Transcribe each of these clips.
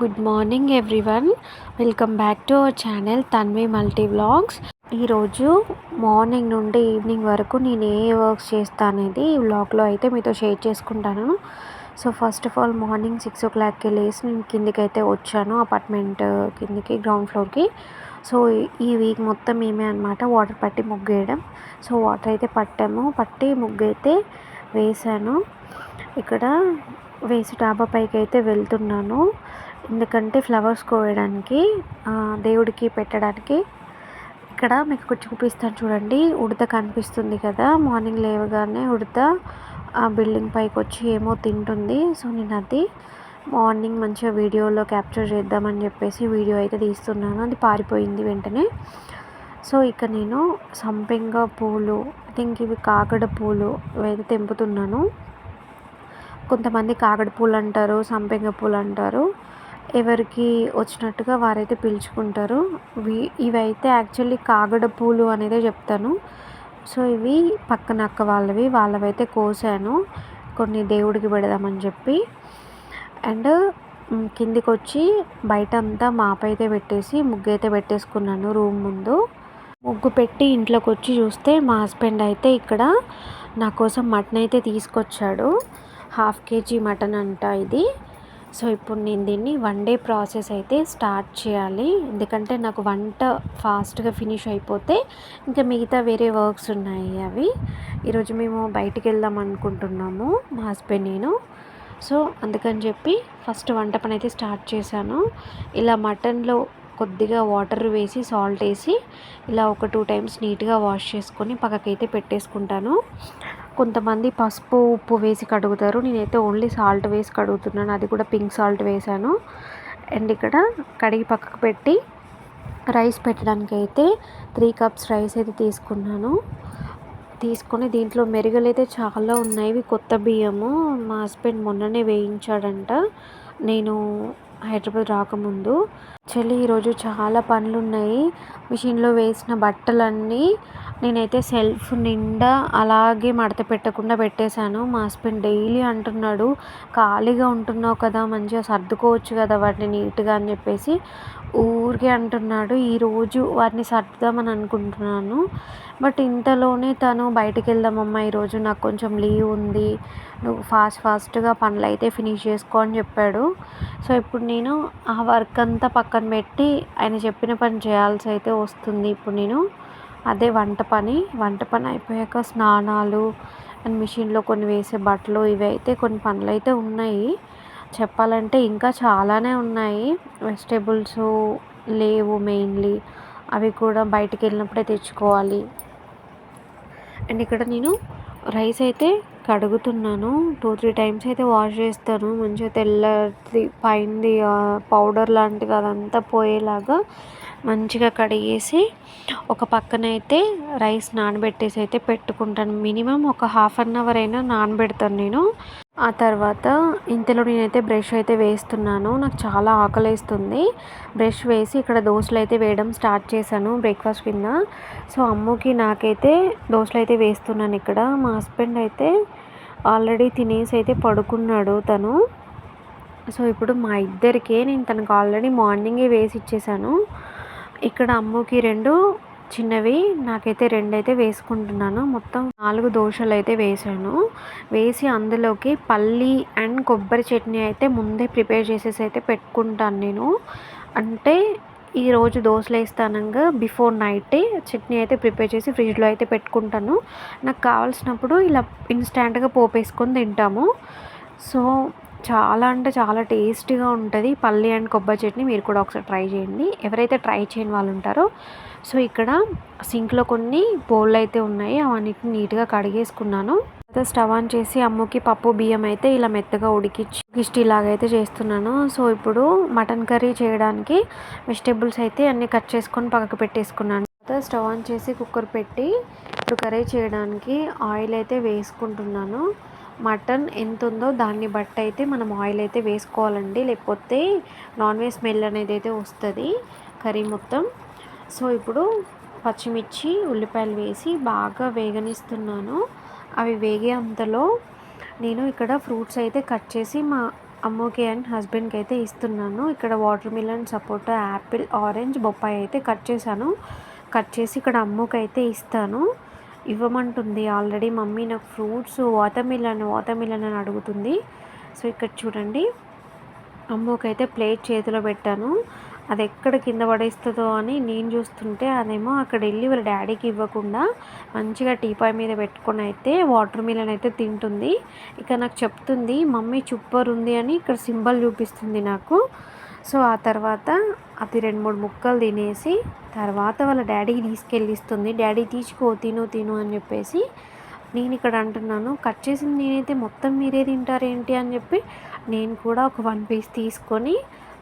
Good morning everyone. Welcome back to our channel Tanvi multi vlogs. ఈరోజు morning నుండి evening వరకు నేను ఏ works చేస్తానేది ఈ వ్లాగ్లో అయితే మీతో షేర్ చేసుకుంటాను. So first of all morning six ఓ క్లాక్కి లేసి నేను కిందికి అయితే వచ్చాను అపార్ట్మెంట్ కిందికి గ్రౌండ్ ఫ్లోర్కి. సో ఈ వీక్ మొత్తం మేమే అనమాట వాటర్ పట్టి ముగ్గేయడం. సో వాటర్ అయితే పట్టాము పట్టి ముగ్గు అయితే వేసాను ఇక్కడ వేసి డాబా పైకి అయితే వెళ్తున్నాను. ఎందుకంటే ఫ్లవర్స్ కోయడానికి దేవుడికి పెట్టడానికి ఇక్కడ మీకు చూపిస్తాను చూడండి. ఉడత కనిపిస్తుంది కదా. మార్నింగ్ లేవగానే ఉడత ఆ బిల్డింగ్ పైకి వచ్చి ఏమో తింటుంది. సో నేను అది మార్నింగ్ మంచిగా వీడియోలో క్యాప్చర్ చేద్దామని చెప్పేసి వీడియో అయితే తీస్తున్నాను. అది పారిపోయింది వెంటనే. సో ఇక నేను సంపెంగ పూలు ఐ థింక్ ఇవి కాకడ పూలు ఇవైతే తెంపుతున్నాను. కొంతమంది కాకడ పూలు అంటారు సంపెంగ పూలు అంటారు. ఎవరికి వచ్చినట్టుగా వారైతే పిలుచుకుంటారు. ఇవైతే యాక్చువల్లీ కాగడ పూలు అనేది చెప్తాను. సో ఇవి పక్కన అక్క వాళ్ళవి వాళ్ళవైతే కోసాను. కొన్ని దేవుడికి పెడదామని చెప్పి. అండ్ కిందికి వచ్చి బయట అంతా మాపైతే పెట్టేసి ముగ్గు అయితే పెట్టేసుకున్నాను రూమ్ ముందు. ముగ్గు పెట్టి ఇంట్లోకి వచ్చి చూస్తే మా హస్బెండ్ అయితే ఇక్కడ నా కోసం మటన్ అయితే తీసుకొచ్చాడు. హాఫ్ కేజీ మటన్ అంట ఇది. సో ఇప్పుడు నేను దీన్ని వన్ డే ప్రాసెస్ అయితే స్టార్ట్ చేయాలి. ఎందుకంటే నాకు వంట ఫాస్ట్గా ఫినిష్ అయిపోతే ఇంకా మిగతా వేరే వర్క్స్ ఉన్నాయి అవి. ఈరోజు మేము బయటికి వెళ్దాం అనుకుంటున్నాము మా హస్బెండ్ నేను. సో అందుకని చెప్పి ఫస్ట్ వంట పని అయితే స్టార్ట్ చేశాను. ఇలా మటన్లో కొద్దిగా వాటర్ వేసి సాల్ట్ వేసి ఇలా ఒక టూ టైమ్స్ నీట్గా వాష్ చేసుకొని పక్కకైతే పెట్టేసుకుంటాను. కొంతమంది పసుపు ఉప్పు వేసి కడుగుతారు. నేనైతే ఓన్లీ సాల్ట్ వేసి కడుగుతున్నాను. అది కూడా పింక్ సాల్ట్ వేసాను. అండ్ ఇక్కడ కడిగి పక్కకు పెట్టి రైస్ పెట్టడానికి అయితే త్రీ కప్స్ రైస్ అయితే తీసుకున్నాను. తీసుకొని దీంట్లో మెరుగులు అయితే చాలా ఉన్నాయి. ఇవి కొత్త బియ్యము. మా హస్బెండ్ మొన్ననే వేయించాడంట. నేను హైదరాబాద్ రాకముందు. చెల్లి ఈరోజు చాలా పనులు ఉన్నాయి మిషన్లో వేసిన బట్టలన్నీ నేనైతే సెల్ఫ్ నిండా అలాగే మడత పెట్టకుండా పెట్టేశాను. మా హస్బెండ్ డైలీ అంటున్నాడు ఖాళీగా ఉంటున్నావు కదా మంచిగా సర్దుకోవచ్చు కదా వాటిని నీట్గా అని చెప్పేసి ఊరికే అంటున్నాడు. ఈరోజు వాటిని సర్దుదామని అనుకుంటున్నాను. బట్ ఇంతలోనే తను బయటకు వెళ్దామమ్మా ఈరోజు నాకు కొంచెం లీవ్ ఉంది. నువ్వు ఫాస్ట్ ఫాస్ట్గా పనులు అయితే ఫినిష్ చేసుకో అని చెప్పాడు. సో ఇప్పుడు నేను ఆ వర్క్ అంతా పక్కన పెట్టి ఆయన చెప్పిన పని చేయాల్సి అయితే వస్తుంది. ఇప్పుడు నేను అదే వంట పని. వంట పని అయిపోయాక స్నానాలు అండ్ మిషన్లో కొన్ని వేసే బట్టలు ఇవి అయితే కొన్ని పనులు అయితే ఉన్నాయి. చెప్పాలంటే ఇంకా చాలానే ఉన్నాయి. వెజిటేబుల్స్ లేవు మెయిన్లీ అవి కూడా బయటికి వెళ్ళినప్పుడే తెచ్చుకోవాలి. అండ్ ఇక్కడ నేను రైస్ అయితే కడుగుతున్నాను. టూ త్రీ టైమ్స్ అయితే వాష్ చేస్తాను. మంచిగా తెల్లది పైనది పౌడర్ లాంటిది అదంతా పోయేలాగా మంచిగా కడిగేసి ఒక పక్కన అయితే రైస్ నానబెట్టేసి అయితే పెట్టుకుంటాను. మినిమం ఒక హాఫ్ అన్ అవర్ అయినా నానబెడతాను నేను. ఆ తర్వాత ఇంతలో నేనైతే బ్రష్ అయితే వేస్తున్నాను. నాకు చాలా ఆకలేస్తుంది. బ్రష్ వేసి ఇక్కడ దోశలు అయితే వేయడం స్టార్ట్ చేశాను బ్రేక్ఫాస్ట్ కింద. సో అమ్ముకి నాకైతే దోశలు అయితే వేస్తున్నాను ఇక్కడ. మా హస్బెండ్ అయితే ఆల్రెడీ తినేసి అయితే పడుకున్నాడు తను. సో ఇప్పుడు మా ఇద్దరికే నేను తనకు ఆల్రెడీ మార్నింగే వేసి ఇచ్చేసాను ఇక్కడ అమ్ముకి రెండు చిన్నవి నాకైతే రెండు అయితే వేసుకుంటున్నాను. మొత్తం నాలుగు దోశలు అయితే వేసాను. వేసి అందులోకి పల్లి అండ్ కొబ్బరి చట్నీ అయితే ముందే ప్రిపేర్ చేసేసి అయితే పెట్టుకుంటాను నేను. అంటే ఈరోజు దోశలు వేస్తానంగా బిఫోర్ నైటే చట్నీ అయితే ప్రిపేర్ చేసి ఫ్రిడ్జ్లో అయితే పెట్టుకుంటాను. నాకు కావాల్సినప్పుడు ఇలా ఇన్స్టాంట్గా పోపేసుకొని తింటాము. సో చాలా అంటే చాలా టేస్టీగా ఉంటుంది. పల్లి అండ్ కొబ్బరి చట్నీ మీరు కూడా ఒకసారి ట్రై చేయండి. ఎవరైతే ట్రై చేయని వాళ్ళు ఉంటారో సో ఇక్కడ సింక్లో కొన్ని బౌళ్ళు అయితే ఉన్నాయి. అవన్నిటిని నీట్గా కడిగేసుకున్నాను. తర్వాత స్టవ్ ఆన్ చేసి అమ్ముకి పప్పు బియ్యం అయితే ఇలా మెత్తగా ఉడికిచ్చి కిష్టి లాగైతే చేస్తున్నాను. సో ఇప్పుడు మటన్ కర్రీ చేయడానికి వెజిటేబుల్స్ అయితే అన్ని కట్ చేసుకొని పక్కకు పెట్టేసుకున్నాను. తర్వాత స్టవ్ ఆన్ చేసి కుక్కర్ పెట్టి ఇప్పుడు కర్రీ చేయడానికి ఆయిల్ అయితే వేసుకుంటున్నాను. మటన్ ఎంత ఉందో దాన్ని బట్టి అయితే మనం ఆయిల్ అయితే వేసుకోవాలండి. లేకపోతే నాన్ వెజ్ స్మెల్ అనేది అయితే వస్తుంది కర్రీ మొత్తం. సో ఇప్పుడు పచ్చిమిర్చి ఉల్లిపాయలు వేసి బాగా వేగనిస్తున్నాను. అవి వేగే అంతలో నేను ఇక్కడ ఫ్రూట్స్ అయితే కట్ చేసి మా అమ్మకి అండ్ హస్బెండ్కి అయితే ఇస్తున్నాను. ఇక్కడ వాటర్ మిలన్ సపోటా యాపిల్ ఆరెంజ్ బొప్పాయి అయితే కట్ చేశాను. కట్ చేసి ఇక్కడ అమ్మకి అయితే ఇస్తాను. ఇవ్వమంటుంది ఆల్రెడీ మమ్మీ నాకు fruits watermelon watermelon అని అడుగుతుంది. సో ఇక్కడ చూడండి అమ్మకైతే ప్లేట్ చేతిలో పెట్టాను. అది ఎక్కడ కింద పడేస్తుందో అని నేను చూస్తుంటే అదేమో అక్కడ వెళ్ళి వాళ్ళ డాడీకి ఇవ్వకుండా మంచిగా టీపాయ్ మీద పెట్టుకొని అయితే వాటర్ మిలన్ అయితే తింటుంది. ఇక నాకు చెప్తుంది మమ్మీ చుప్పర్ ఉంది అని ఇక్కడ సింబల్ చూపిస్తుంది నాకు. సో ఆ తర్వాత అది రెండు మూడు ముక్కలు తినేసి తర్వాత వాళ్ళ డాడీకి తీసుకెళ్ళిస్తుంది. డాడీ తీసుకో తిను తిను అని చెప్పేసి నేను ఇక్కడ అంటున్నాను. కట్ చేసింది నేనైతే మొత్తం మీరే తింటారేంటి? అని చెప్పి నేను కూడా ఒక వన్ పీస్ తీసుకొని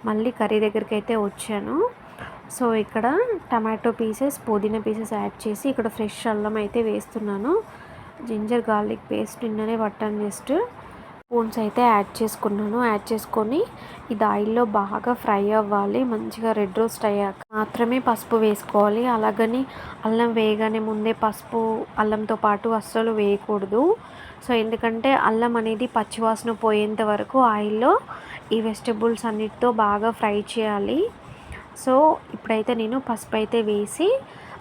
మళ్ళీ కర్రీ దగ్గరికి అయితే వచ్చాను. సో ఇక్కడ టమాటో పీసెస్ పుదీనా పీసెస్ యాడ్ చేసి ఇక్కడ ఫ్రెష్ అల్లం అయితే వేస్తున్నాను. జింజర్ గార్లిక్ పేస్ట్ నిన్ననే బట్టన్ జస్ట్ స్పూన్స్ అయితే యాడ్ చేసుకున్నాను. యాడ్ చేసుకొని ఇది ఆయిల్లో బాగా ఫ్రై అవ్వాలి. మంచిగా రెడ్ రోస్ట్ అయ్యాక మాత్రమే పసుపు వేసుకోవాలి. అలాగని అల్లం వేయగానే ముందే పసుపు అల్లంతో పాటు అస్సలు వేయకూడదు. సో ఎందుకంటే అల్లం అనేది పచ్చివాసన పోయేంత వరకు ఆయిల్లో ఈ వెజిటబుల్స్ అన్నిటితో బాగా ఫ్రై చేయాలి. సో ఇప్పుడైతే నేను పసుపు అయితే వేసి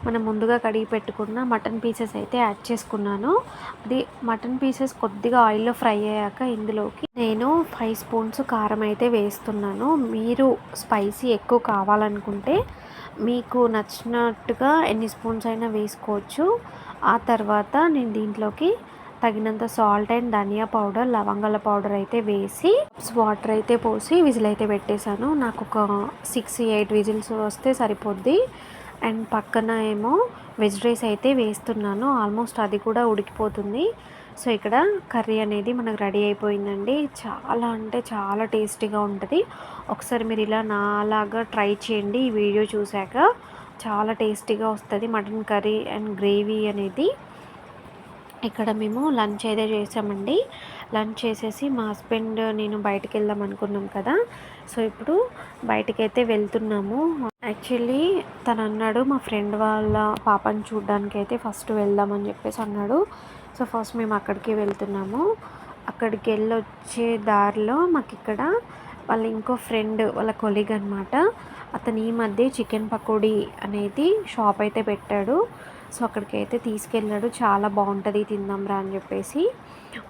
మనం ముందుగా కడిగి పెట్టుకున్న మటన్ పీసెస్ అయితే యాడ్ చేసుకున్నాను. అది మటన్ పీసెస్ కొద్దిగా ఆయిల్లో ఫ్రై అయ్యాక ఇందులోకి నేను ఫైవ్ స్పూన్స్ కారం అయితే వేస్తున్నాను. మీరు స్పైసీ ఎక్కువ కావాలనుకుంటే మీకు నచ్చినట్టుగా ఎన్ని స్పూన్స్ అయినా వేసుకోవచ్చు. ఆ తర్వాత నేను దీంట్లోకి తగినంత సాల్ట్ అండ్ ధనియా పౌడర్ లవంగాల పౌడర్ అయితే వేసి వాటర్ అయితే పోసి విజిల్ అయితే పెట్టేశాను. నాకు ఒక సిక్స్ ఎయిట్ విజిల్స్ వస్తే సరిపోద్ది. అండ్ పక్కన ఏమో వెజ్ రైస్ అయితే వేస్తున్నాను. ఆల్మోస్ట్ అది కూడా ఉడికిపోతుంది. సో ఇక్కడ కర్రీ అనేది మనకు రెడీ అయిపోయిందండి. చాలా అంటే చాలా టేస్టీగా ఉంటుంది. ఒకసారి మీరు ఇలా నాలాగా ట్రై చేయండి. ఈ వీడియో చూశాక చాలా టేస్టీగా వస్తుంది. మటన్ కర్రీ అండ్ గ్రేవీ అనేది. ఇక్కడ మేము లంచ్ అయితే చేసామండి. లంచ్ చేసేసి మా హస్బెండ్ నేను బయటకు వెళ్దాం అనుకున్నాం కదా. సో ఇప్పుడు బయటకైతే వెళ్తున్నాము. యాక్చువల్లీ తను అన్నాడు మా ఫ్రెండ్ వాళ్ళ పాపని చూడడానికి అయితే ఫస్ట్ వెళ్దామని చెప్పేసి అన్నాడు. సో ఫస్ట్ మేము అక్కడికి వెళ్తున్నాము. అక్కడికి వెళ్ళి వచ్చే దారిలో మాకు ఇక్కడ వాళ్ళ ఇంకో ఫ్రెండ్ వాళ్ళ కొలీగ్ అనమాట అతను ఈ మధ్య చికెన్ పకోడీ అనేది షాప్ అయితే పెట్టాడు. సో అక్కడికి అయితే తీసుకెళ్ళాడు. చాలా బాగుంటుంది తిందాం రా అని చెప్పేసి.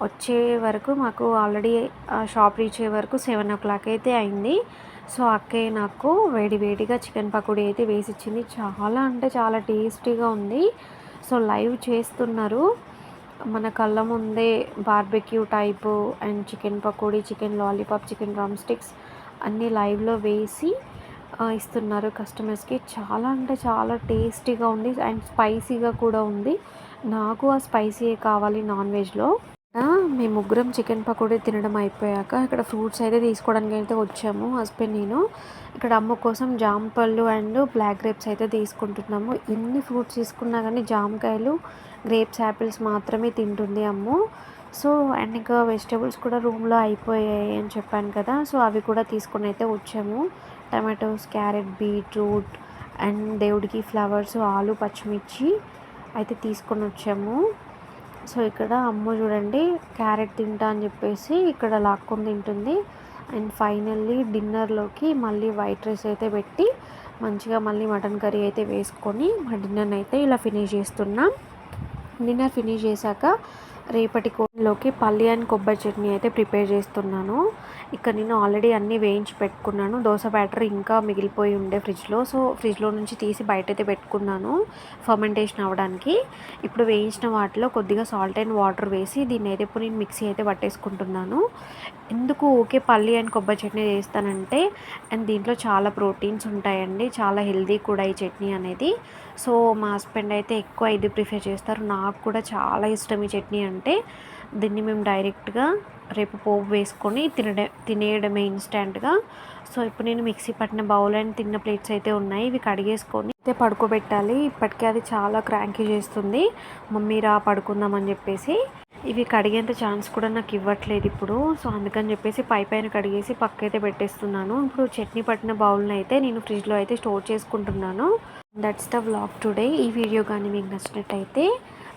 వచ్చే వరకు మాకు ఆల్రెడీ షాప్ రీచ్ అయ్యే వరకు సెవెన్ ఓ క్లాక్ అయితే అయింది. సో అక్కే నాకు వేడి వేడిగా చికెన్ పకోడీ అయితే వేసి ఇచ్చింది చాలా అంటే చాలా టేస్టీగా ఉంది. సో లైవ్ చేస్తున్నారు. మన కళ్ళ ముందే barbecue type and chicken pakodi chicken lollipop chicken drumsticks అన్నీ లైవ్లో వేసి ఇస్తున్నారు కస్టమర్స్కి. చాలా అంటే చాలా టేస్టీగా ఉంది అండ్ స్పైసీగా కూడా ఉంది. నాకు ఆ స్పైసీ కావాలి నాన్ వెజ్లో. మేము ముగ్గురం చికెన్ పకోడీ తినడం అయిపోయాక ఇక్కడ ఫ్రూట్స్ అయితే తీసుకోవడానికి అయితే వచ్చాము హస్బెండ్ నేను. ఇక్కడ అమ్మ కోసం జామ పళ్ళు అండ్ బ్లాక్ గ్రేప్స్ అయితే తీసుకుంటున్నాము. ఎన్ని ఫ్రూట్స్ తీసుకున్నా కానీ జామకాయలు గ్రేప్స్ యాపిల్స్ మాత్రమే తింటుంది అమ్ము. సో అండ్ ఇంకా వెజిటేబుల్స్ కూడా రూమ్లో అయిపోయాయి అని చెప్పాను కదా సో అవి కూడా తీసుకుని అయితే వచ్చాము. టమాటోస్ క్యారెట్ బీట్రూట్ అండ్ దేవుడికి ఫ్లవర్స్ ఆలు పచ్చిమిర్చి అయితే తీసుకొని వచ్చాము. సో ఇక్కడ అమ్మ చూడండి క్యారెట్ తింటా అని చెప్పేసి ఇక్కడ లాక్కొని తింటుంది. అండ్ ఫైనల్లీ డిన్నర్లోకి మళ్ళీ వైట్ రైస్ అయితే పెట్టి మంచిగా మళ్ళీ మటన్ కర్రీ అయితే వేసుకొని మా డిన్నర్ అయితే ఇలా ఫినిష్ చేస్తున్నాం. డిన్నర్ ఫినిష్ చేశాక రేపటి కోడిలోకి పల్లి అండ్ కొబ్బరి చట్నీ అయితే ప్రిపేర్ చేస్తున్నాను. ఇక్కడ నేను ఆల్రెడీ అన్నీ వేయించి పెట్టుకున్నాను. దోశ బ్యాటర్ ఇంకా మిగిలిపోయి ఉండే ఫ్రిడ్జ్లో. సో ఫ్రిడ్జ్లో నుంచి తీసి బయట అయితే పెట్టుకున్నాను ఫర్మెంటేషన్ అవ్వడానికి. ఇప్పుడు వేయించిన వాటిలో కొద్దిగా సాల్ట్ అండ్ వాటర్ వేసి దీన్ని అయితే ఇప్పుడు నేను మిక్సీ అయితే పట్టేసుకుంటున్నాను. ఎందుకు ఓకే పల్లి అండ్ కొబ్బరి చట్నీ చేస్తానంటే అండ్ దీంట్లో చాలా ప్రోటీన్స్ ఉంటాయండి. చాలా హెల్దీ కూడా ఈ చట్నీ అనేది. సో మా హస్బెండ్ అయితే ఎక్కువ ఇది ప్రిఫర్ చేస్తారు. నాకు కూడా చాలా ఇష్టం ఈ చట్నీ అంటే దీన్ని మేము డైరెక్ట్గా రేపు పోపు వేసుకొని తినడే తినేయడమే ఇన్స్టెంట్గా. సో ఇప్పుడు నేను మిక్సీ పట్టిన బౌల్ అండ్ తిన్న ప్లేట్స్ అయితే ఉన్నాయి. ఇవి కడిగేసుకొని అయితే పడుకోబెట్టాలి. ఇప్పటికే అది చాలా క్రాంకీ చేస్తుంది. మమ్మీ రా పడుకుందాం అని చెప్పేసి ఇవి కడిగేంత ఛాన్స్ కూడా నాకు ఇవ్వట్లేదు ఇప్పుడు. సో అందుకని చెప్పేసి పై పైన కడిగేసి పక్కైతే పెట్టేస్తున్నాను. ఇప్పుడు చట్నీ పట్టిన బౌల్ని అయితే నేను ఫ్రిడ్జ్లో అయితే స్టోర్ చేసుకుంటున్నాను. దట్స్ ద వ్లాగ్ టుడే ఈ వీడియో కానీ మీకు నచ్చినట్టయితే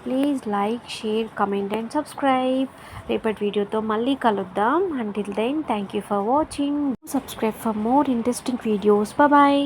please like share comment and subscribe రేపటి వీడియోతో మళ్ళీ కలుద్దాం. Until then thank you for watching subscribe for more interesting videos bye